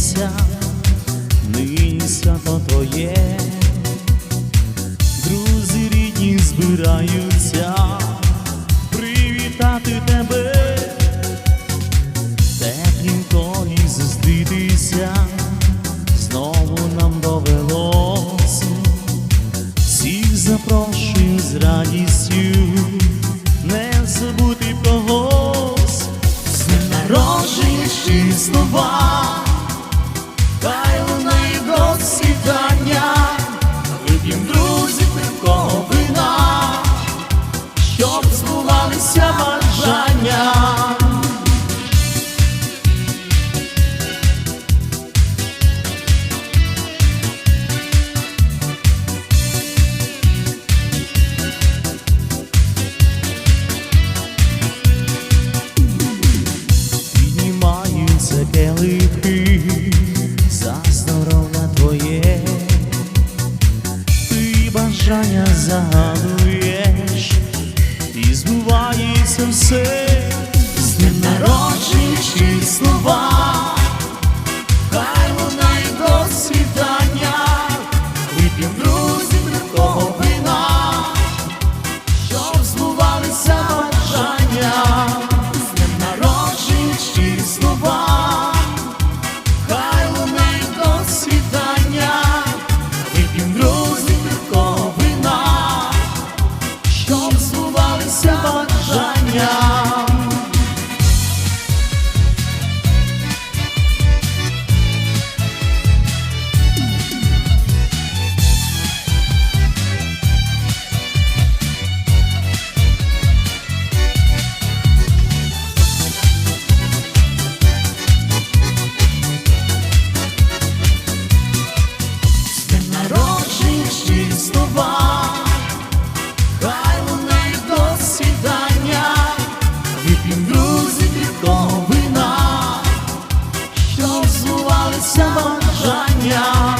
починається, нині свято твоє, друзі рідні збираються привітати тебе, тепленько і зустрітися, знову нам довелося, всіх запрошую з радістю, не забути когось, з днем народження слова, хай лунає бажання загадуєш, і збувається все. З днем народжуючи слова, бажання. бажання.